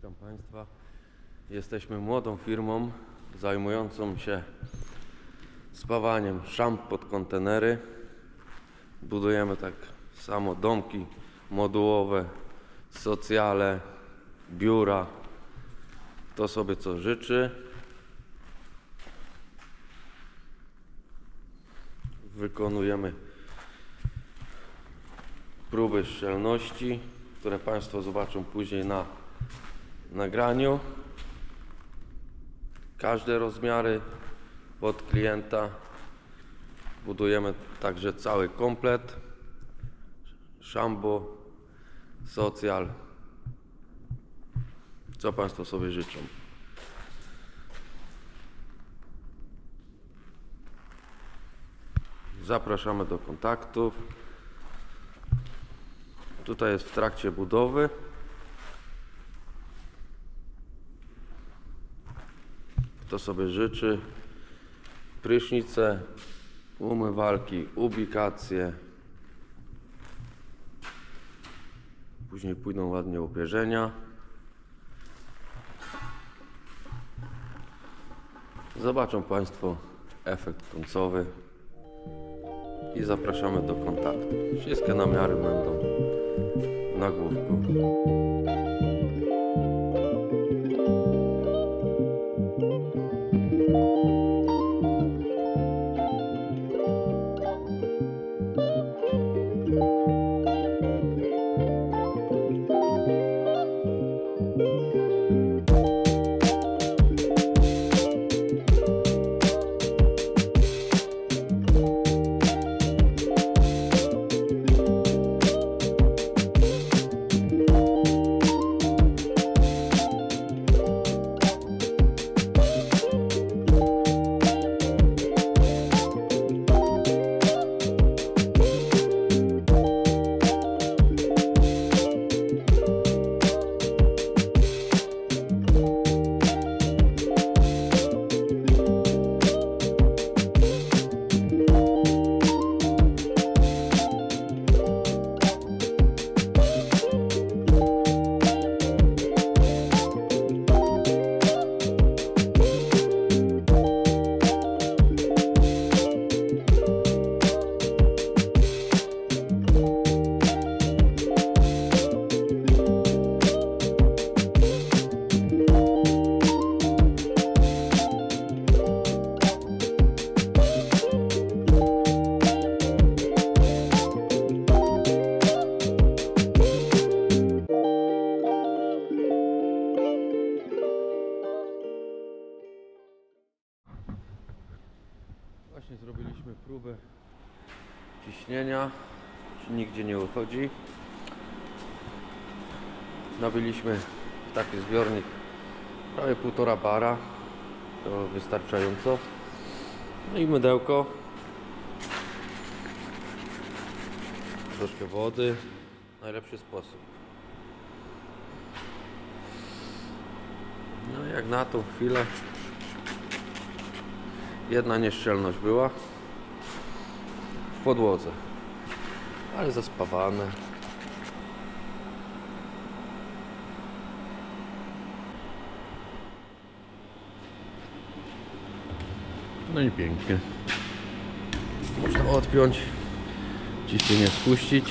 Witam Państwa. Jesteśmy młodą firmą zajmującą się spawaniem szamp pod kontenery. Budujemy tak samo domki modułowe, socjale, biura. Kto sobie co życzy. Wykonujemy próby szczelności, które Państwo zobaczą później na nagraniu. Każde rozmiary pod klienta. Budujemy także cały komplet. Szambo, socjal. Co Państwo sobie życzą? Zapraszamy do kontaktów. Tutaj jest w trakcie budowy. Kto sobie życzy, prysznice, umywalki, ubikacje. Później pójdą ładnie upierzenia. Zobaczą Państwo efekt końcowy i zapraszamy do kontaktu. Wszystkie namiary będą na główku. Właśnie zrobiliśmy próbę ciśnienia, nigdzie nie uchodzi. Nabiliśmy taki zbiornik prawie półtora bara, to wystarczająco. No i mydełko, troszkę wody, najlepszy sposób. No jak na tą chwilę Jedna nieszczelność była w podłodze, ale zaspawane. No i pięknie. Można odpiąć, ciśnienie spuścić.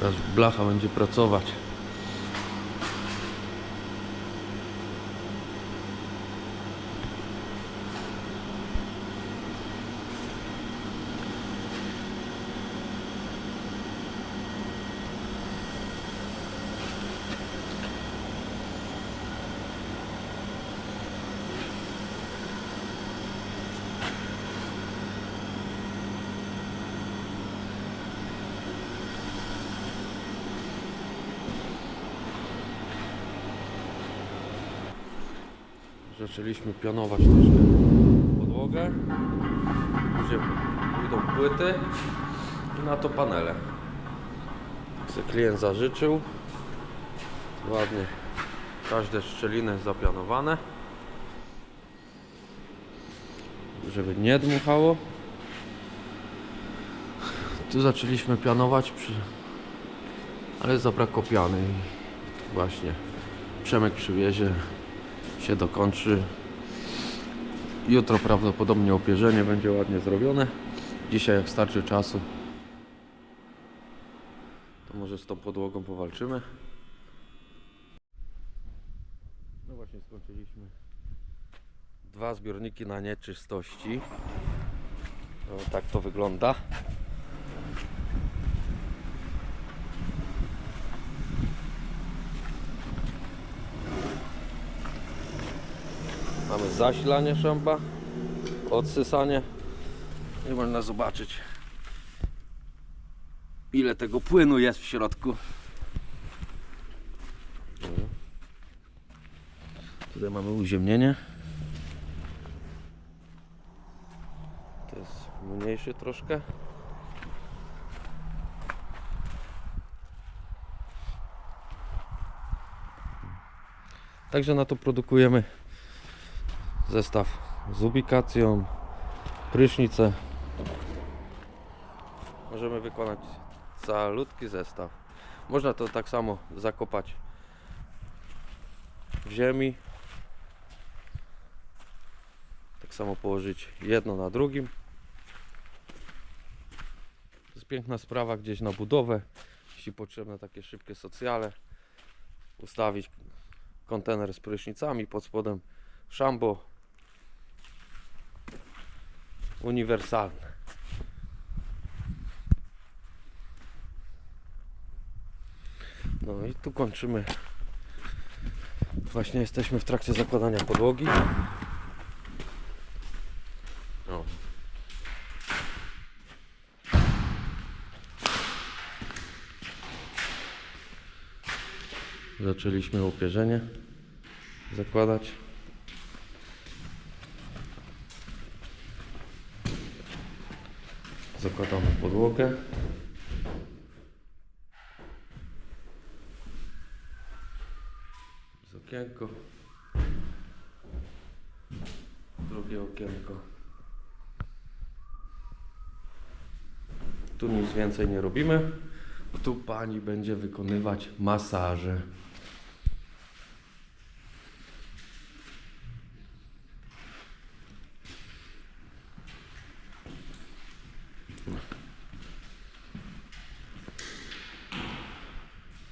Teraz blacha będzie pracować. Zaczęliśmy pionować troszkę podłogę. Później pójdą płyty i na to panele. Sobie klient zażyczył. Ładnie każde szczeliny zapianowane. Żeby nie dmuchało. Tu zaczęliśmy pianować przy... ale zabrakło piany właśnie Przemek przywiezie, się dokończy. Jutro prawdopodobnie opierzenie będzie ładnie zrobione. Dzisiaj jak starczy czasu, to może z tą podłogą powalczymy. No właśnie skończyliśmy dwa zbiorniki na nieczystości. O, tak to wygląda. Mamy zasilanie szamba, odsysanie i można zobaczyć ile tego płynu jest w środku. Tutaj mamy uziemnienie. To jest mniejszy troszkę. Także na to produkujemy zestaw z ubikacją, prysznicę. Możemy wykonać calutki zestaw. Można to tak samo zakopać w ziemi. Tak samo położyć jedno na drugim. To jest piękna sprawa gdzieś na budowę. Jeśli potrzebne takie szybkie socjale, ustawić kontener z prysznicami, pod spodem szambo uniwersalne. No i tu kończymy. Właśnie jesteśmy w trakcie zakładania podłogi. O. Zaczęliśmy opierzenie zakładać. Zakładamy podłogę. Z okienko. Drugie okienko. Tu nic więcej nie robimy. Tu pani będzie wykonywać masaże.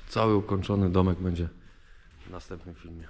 Cały ukończony domek będzie w następnym filmie.